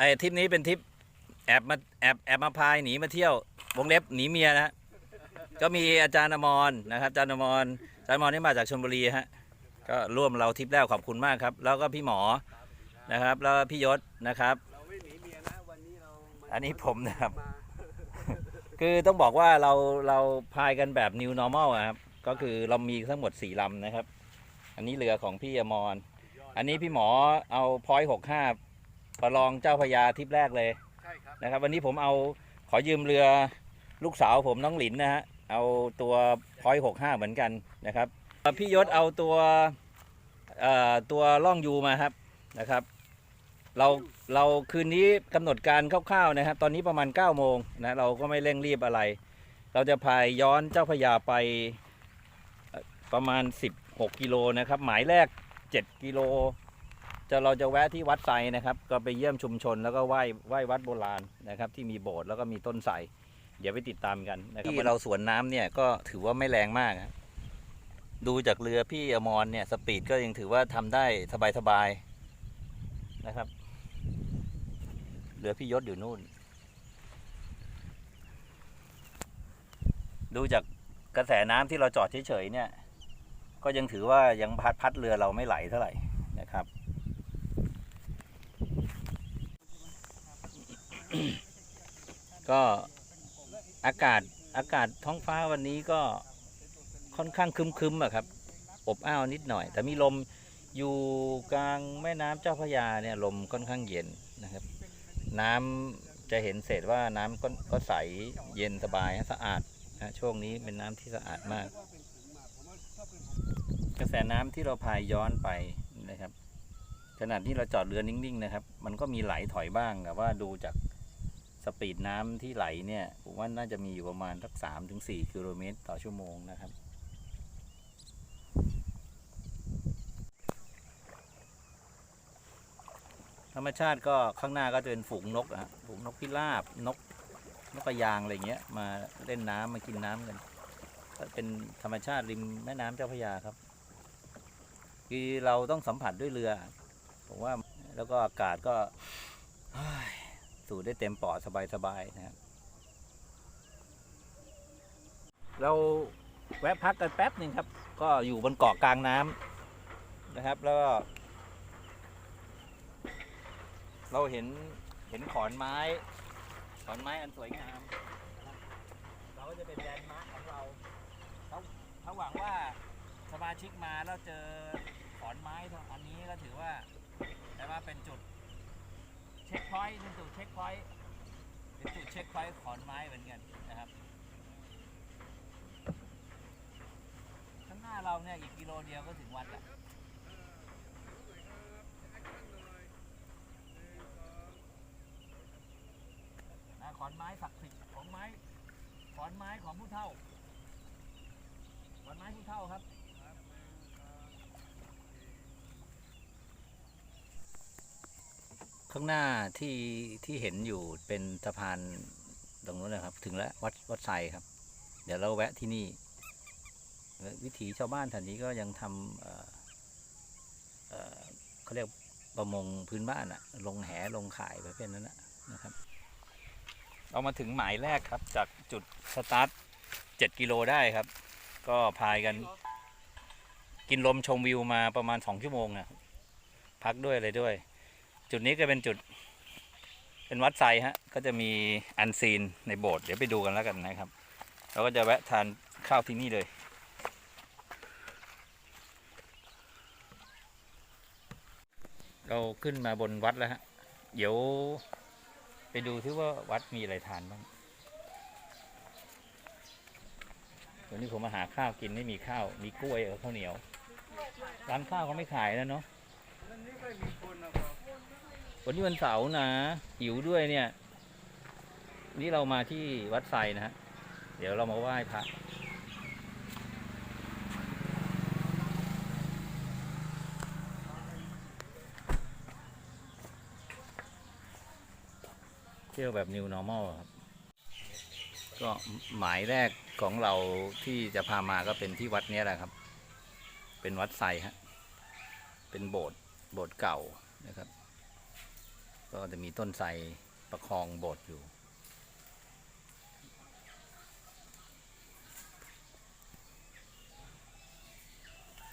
ไอ้ทริปนี้เป็นทริปแอบมาแอบแอบมาพายหนีมาเที่ยววงเล็บหนีเมียนะฮะก็มีอาจารย์อมรนะครับอาจารย์อมรอาจารย์อมรนี่มาจากชลบุรีฮะก็ร่วมเราทริปแรกขอบคุณมากครับ แล้วก็พี่หมอนะครับ แล้วก็พี่ยศนะครับ เราไม่หนีเมียนะวันนี้เรามาอันนี้ผมนะครับ มา คือต้องบอกว่าเราเราพายกันแบบ new normal อะครับ ก็คือเรามีทั้งหมด4ลำนะครับ อันนี้เรือของพี่อมร อันนี้พี่หมอเอาพอยหกห้า ประลองเจ้าพระยาทริปแรกเลยใช่ครับนะครับ วันนี้ผมเอาขอยืมเรือลูกสาวผมน้องหลินนะฮะเอาตัวพอยหกห้าเหมือนกันนะครับพี่ยศเอาตัวเอ่อตัวล่องยูมาครับนะครับเราเราคืนนี้กำหนดการคร่าวๆนะครับ ตอนนี้ประมาณ9ก้าโมงนะเราก็ไม่เร่งรีบอะไร เราจะพายย้อนเจ้าพระยาไปเอ่อประมาณ 16 กิโลนะครับ หมายแรก 7 กิโล จะเราจะแวะที่วัดไซนะครับ ก็ไปเยี่ยมชุมชนแล้วก็ไหว้ไหว้วัดโบราณนะครับ ที่มีโบสถ์แล้วก็มีต้นไทรเดี๋ยวไปติดตามกันนะครับที่เราสวนน้ำเนี่ยก็ถือว่าไม่แรงมากครับดูจากเรือพี่อมรเนี่ยสปีดก็ยังถือว่าทำได้สบายๆนะครับ เรือพี่ยศอยู่นู่น ดูจากกระแสน้ำที่เราจอดเฉยๆเนี่ย ก็ยังถือว่ายังพัดพัดเรือเราไม่ไหลเท่าไหร่นะครับ ก็อากาศอากาศท้องฟ้าวันนี้ก็ค่อนข้างคึมๆอะครับ อบอ้าวนิดหน่อย แต่มีลมอยู่กลางแม่น้ำเจ้าพระยาเนี่ยลมค่อนข้างเย็นนะครับ น้ำจะเห็นเศษว่าน้ำก็ก็ใสเย็นสบายสะอาดนะช่วงนี้เป็นน้ำที่สะอาดมาก กระแสน้ำที่เราพายย้อนไปนะครับขนาดที่เราจอดเรือนิ่งๆนะครับ มันก็มีไหลถอยบ้างแต่ว่าดูจาก สปีดน้ำที่ไหลเนี่ยผมว่าน่าจะมีอยู่ประมาณสักสามถึงสี่กิโลเมตรต่อชั่วโมงนะครับธรรมชาติก็ข้างหน้าก็จะเป็นฝูงนกอะฮะฝูงนกพิราบนกนกกระยางอะไรเงี้ยมาเล่นน้ำมากินน้ำกันก็เป็นธรรมชาติริมแม่น้ำเจ้าพระยาครับ คือเราต้องสัมผัสด้วยเรือผมว่าแล้วก็อากาศก็ สูดได้เต็มปอดสบายๆนะครับ เราแวะพักกันแป๊บหนึ่งครับ ก็อยู่บนเกาะกลางน้ำนะครับ แล้วก็ เราเห็นเห็นขอนไม้ ขอนไม้อันสวยงามเราก็จะเป็นแลนด์มาร์คของเราถ้าหวังว่าสมาชิกมาแล้วเจอขอนไม้อันนี้ก็ถือว่าแต่ว่าเป็นจุด เช็คพอยต์เป็นจุดเช็คพอยต์เป็นจุดเช็คพอยต์ขอนไม้เหมือนกันนะครับ ข้างหน้าเราเนี่ยอีกกิโลเดียวก็ถึงวัดแล้วนะขอนไม้ศักดิ์สิทธิ์ของไม้ ขอนไม้ของผู้เฒ่า ขอนไม้ผู้เฒ่าครับ ข้างหน้าที่ที่เห็นอยู่เป็นสะพานตรงนู้นนะครับ ถึงแล้ววัดวัดไซครับ เดี๋ยวเราแวะที่นี่ วิถีชาวบ้านแถวนี้ก็ยังทำเเเขาเรียกประมงพื้นบ้านอะลงแหลงขายประเภทนั้นนะนะครับ เรามาถึงหมายแรกครับ จากจุดสตาร์ท7กิโลได้ครับ ก็พายกัน กินลมชมวิวมาประมาณ2ชั่วโมงนะพักด้วยอะไรด้วย จุดนี้ก็เป็นจุด เป็นวัดไซฮะ ก็จะมีอันซีนในโบสถ์เดี๋ยวไปดูกันแล้วกันนะครับ เราก็จะแวะทานข้าวที่นี่เลยเราขึ้นมาบนวัดแล้วฮะ เดี๋ยวไปดูที่ว่าวัดมีอะไรทานบ้างวันนี้ผมมาหาข้าวกินไม่มีข้าว มีกล้วยกับข้าวเหนียว ร้านข้าวเขาไม่ขายแล้วเนาะ วันนี้วันเสาร์นะหิวด้วยเนี่ย นี่เรามาที่วัดไซนะฮะ เดี๋ยวเรามาไหว้พระเที่ยวแบบ new normal ครับ ก็หมายแรกของเราที่จะพามาก็เป็นที่วัดนี้แหละครับ เป็นวัดไซฮะ เป็นโบสถ์โบสถ์เก่านะครับ ก็จะมีต้นไทรประคองโบสถ์อยู่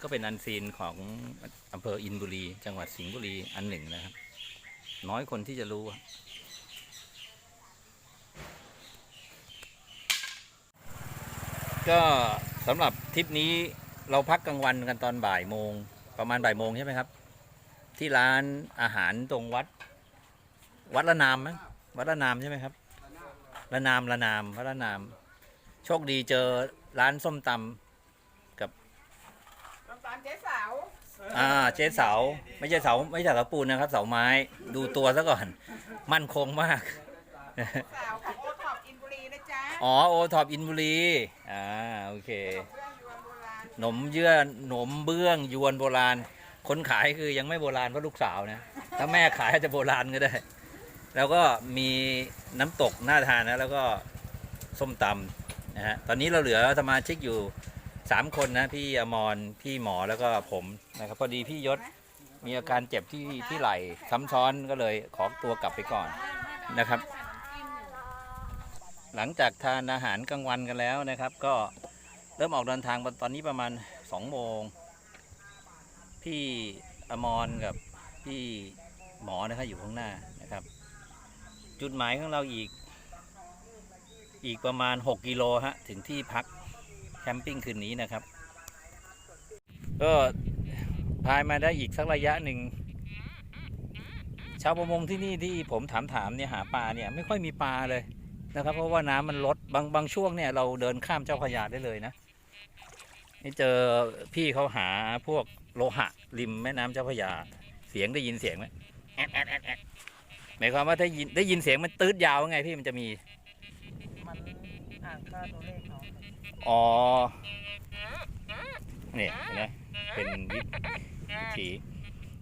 ก็เป็นอันซีนของอำเภออินบุรี จังหวัดสิงห์บุรีอันหนึ่งนะครับ น้อยคนที่จะรู้ก็สำหรับทริปนี้เราพักกลางวันกันตอนบ่ายโมง ประมาณบ่ายโมงใช่ไหมครับ ที่ร้านอาหารตรงวัด วัดละนามไหมวัดละนามใช่ไหมครับละนามละนามวัดละนาม โชคดีเจอร้านส้มตำน้ำตาลเจ๊สาวอ่าเจ๊เสาไม่ใช่เสาไม่ใช่เสาปูนนะครับ เสาไม้ดูตัวซะก่อน มั่นคงมาก สาวของโอท็อปอินบุรีนะจ๊ะอ๋อโอท็อปอินบุรีอ่าโอเค เรื่องยวนโบราณหนมเยื่อหนมเบื้องยวนโบราณ คนขายคือยังไม่โบราณเพราะลูกสาวนะ ถ้าแม่ขายอาจจะโบราณก็ได้ แล้วก็มีน้ำตกน่าทานนะแล้วก็ส้มตำนะฮะตอนนี้เราเหลือสมาชิกอยู่สามคนนะพี่อมรพี่หมอแล้วก็ผมนะครับพอดีพี่ยศมีอาการเจ็บที่ที่ไหล่ซ้ำซ้อนก็เลยขอตัวกลับไปก่อนนะครับ หลังจากทานอาหารกลางวันกันแล้วนะครับ ก็เริ่มออกเดินทางตอนนี้ประมาณสองโมงพี่อมรกับพี่หมอนะครับอยู่ข้างหน้า จุดหมายของเราอีก อีกประมาณ 6 กิโลฮะ ถึงที่พักแคมปิ้งคืนนี้นะครับ ก็พายมาได้อีกสักระยะหนึ่ง ชาวประมงที่นี่ที่ผมถามถามเนี่ยหาปลาเนี่ยไม่ค่อยมีปลาเลยนะครับ เพราะว่าน้ำมันลดบางบางช่วงเนี่ยเราเดินข้ามเจ้าพยาได้เลยนะนี่เจอพี่เขาหาพวกโลหะริมแม่น้ำเจ้าพยา เสียงได้ยินเสียงไหมแอะแอะแอะแอะห มายความว่าได้ยินได้ยินเสียงมันตืดยาวไงพี่มันจะมี มันอ่านค่าตัวเลขเขาอ๋อเนี่ยเห็นไหมเป็นวิวิถี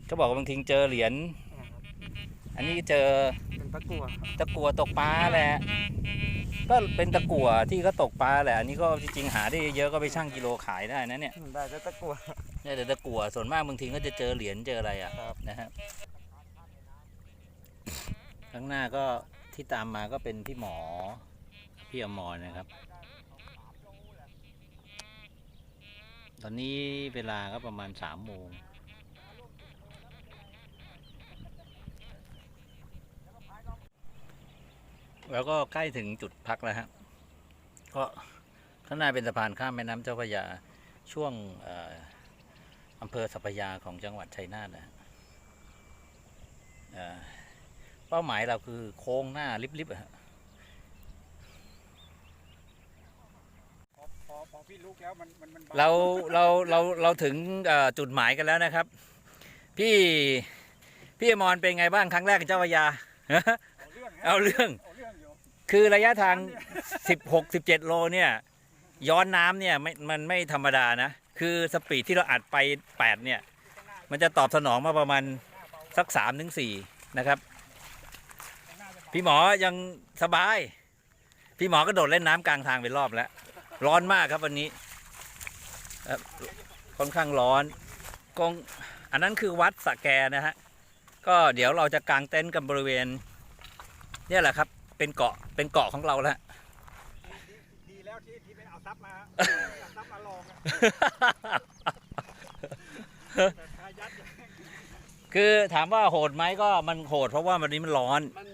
ก็บอกว่าบางทีเจอเหรียญ อันนี้เจอเป็นตะกั่วตะกั่วตกปลาแหละ ก็เป็นตะกั่วที่เขาตกปลาแหละ อันนี้ก็จริงๆหาได้เยอะก็ไปชั่งกิโลขายได้นะเนี่ย ได้แต่ตะกั่วเนี่ยแต่ตะกั่วส่วนมากบางทีก็จะเจอเหรียญเจออะไรอะครับนะฮะ ข้างหน้าก็ที่ตามมาก็เป็นพี่หมอ พี่อมรนะครับ ตอนนี้เวลาก็ประมาณสามโมงแล้วก็ใกล้ถึงจุดพักแล้วฮะก็ข้างหน้าเป็นสะพานข้ามแม่น้ำเจ้าพระยาช่วงออำเภอสัพยาของจังหวัดชัยนาทนะฮะ เอ่อเป้าหมายเราคือโค้งหน้าลิบๆอะฮะพอพอพอพี่ลุกแล้วมันมันมันบเราเราเราเราถึงเอ่อจุดหมายกันแล้วนะครับ พี่พี่อมรเป็นไงบ้างครั้งแรกกับเจ้าพระยา เอาเรื่องฮะเอาเรื่อง เอาเรื่องอยู่คือระยะทาง 16 17 โลเนี่ย ย้อนน้ำเนี่ยไม่มันไม่ธรรมดานะ คือสปีดที่เราอัดไป 8 เนี่ย มันจะตอบสนองมาประมาณสัก3ถึง4นะครับ พี่หมอยังสบาย พี่หมอก็โดดเล่นน้ำกลางทางไปรอบแล้ว ร้อนมากครับวันนี้เอ่อค่อนข้างร้อนกงอันนั้นคือวัดสะแกนะฮะ ก็เดี๋ยวเราจะกางเต็นท์กันบริเวณ เนี่ยแหละครับ เป็นเกาะเป็นเกาะของเราแล้ว ดีแล้วที่ที่ไปเอาซับมา เอาซับมาลองอะแต่ทายัดคือถามว่าโหดไหมก็มันโหดเพราะว่าวันนี้มันร้อน มัน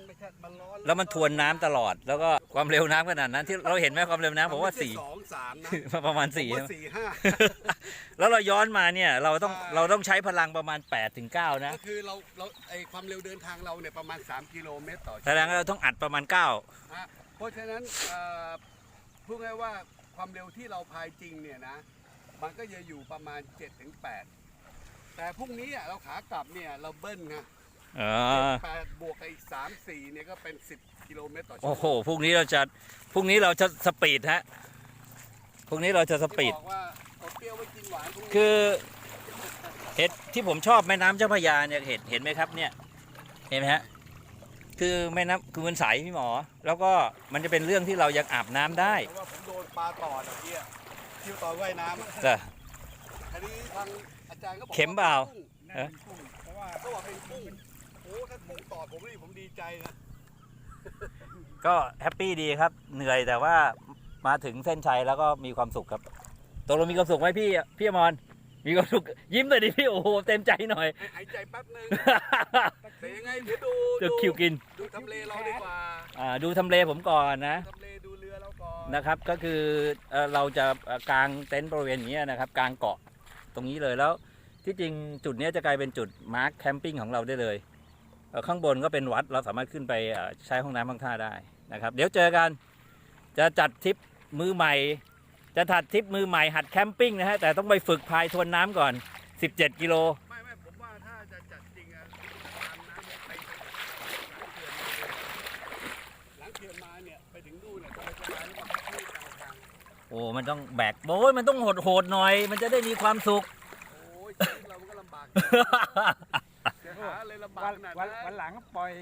แล้วมันทวนน้ำตลอด แล้วก็ความเร็วน้ำขนาดนั้น ที่เราเห็นไหมความเร็วน้ำผมว่าไใช่สี่ สองสามนะ ประมาณผมสี่ว่าใช่ไหม สี่ห้า แล้วเราย้อนมาเนี่ยเราต้องอ่า เราต้องใช้พลังประมาณ8ปดถึงเก้านะก็คือเราเราไอความเร็วเดินทางเราเนี่ยประมาณ 3 กิโลเมตรต่อชั่วแสดงโมงว่าเราต้องอัดประมาณ 9 ฮะเพราะฉะนั้นเอ่อพูดง่ายๆว่าความเร็วที่เราพายจริงเนี่ยนะ มันก็จะอยู่ประมาณ7ถึง8แต่พรุ่งนี้อะเราขากลับเนี่ยเราเบิ้ลไงเออแปดบวกกับอีกสามสี่เนี่ยก็เป็น10กิโลเมตรต่อชั่วโอ้โมโหงพรุ่งนี้เราจะพรุ่งนี้เราจะสปีดฮะพรุ่งนี้เราจะสปีที่ด บอกว่าเอาเปรี้ยวไว้กินหวานพรุ่งนี้คือเห็ดที่ผมชอบแม่น้ำเจ้าพระยาเนี่ยเห็ดเห็นไหมครับเนี่ยเห็นไหมฮะคือแม่น้ำคือมันใสพี่หมอ แล้วก็มันจะเป็นเรื่องที่เรายังอาบน้ำได้เพราะว่าผมโดนปลาตอดเมื่อกี้อะที่ตอนว่ายน้ำอะจ้ะทีนี้ทางอาจารย์ก็บอกเข็มเปล่ากุ้งเอ๊ะเพราะว่าก็บอกเป็นกุ้งโอ้ท่าน ผมตอบผมนี่ผมดีใจนะก็แฮปปี้ดีครับ เหนื่อยแต่ว่ามาถึงเส้นชัยแล้วก็มีความสุขครับตกลงมีความสุขไหมพี่พี่อมรมีความสุขยิ้มหน่อยดิพี่โอ้โหเต็มใจหน่อยให้หายใจแป๊บนึงแต่ยังไงเดี๋ยวดูเดี๋ยวคิวกิน ดูทำเลเราดีกว่าอ่าดูทำเลผมก่อนนะทำเลดูเรือเราก่อนนะครับก็คือเอ่อเราจะเอ่อกางเต็นท์บริเวณนี้นะครับกางเกาะตรงนี้เลยแล้ว ที่จริงจุดเนี้ยจะกลายเป็นจุดมาร์คแคมปิ้งของเราได้เลยเอ่อ ข้างบนก็เป็นวัดเราสามารถขึ้นไปเอ่อใช้ห้องน้ำห้องท่าได้นะครับ เดี๋ยวเจอกันจะจัดทริปมือใหม่ จะถัดทริปมือใหม่หัดแคมปิ้งนะฮะแต่ต้องไปฝึกพายทวนน้ำก่อน 17 กิโลไม่ไม่ผมว่าถ้าจะจัดจริงอะตามน้ำเนี่ยไปหลังเขื่อนมาเนี่ยไปถึงนู่นเนี่ยไปจะมาแล้วมาพักที่กลางทางโอ้มันต้องแบกโอ้ยมันต้องโหดโหดๆหน่อย มันจะได้มีความสุขโอ้ยชีวิตเรามันก็ลำบาก จะหาอะไรลำบากวันขนาดวันนั้นวันหลังปล่อย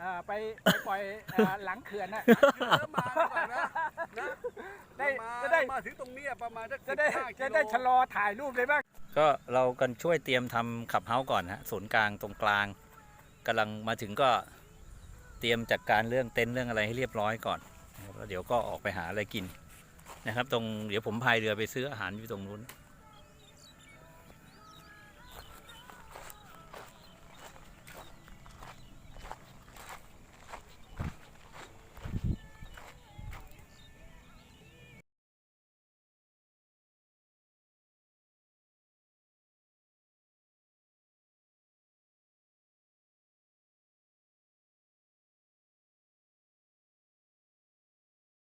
อ่าไปไปปล่อยอ่าหลังเขื่อนนะ เยอะมาดีกว่านะนะได้มาจะได้ มาถึงตรงเนี้ยประมาณสักจะได้15จะได้กิโลชะลอถ่ายรูปได้บ้าง ก็เรากันช่วยเตรียมทำขับเฮาส์ก่อนฮะศูนย์กลางตรงกลางกำลังมาถึงก็เตรียมจัดการเรื่องเต็นท์เรื่องอะไรให้เรียบร้อยก่อนนะครับแล้วเดี๋ยวก็ออกไปหาอะไรกินนะครับ ตรงเดี๋ยวผมพายเรือไปซื้ออาหารอยู่ตรงนู้น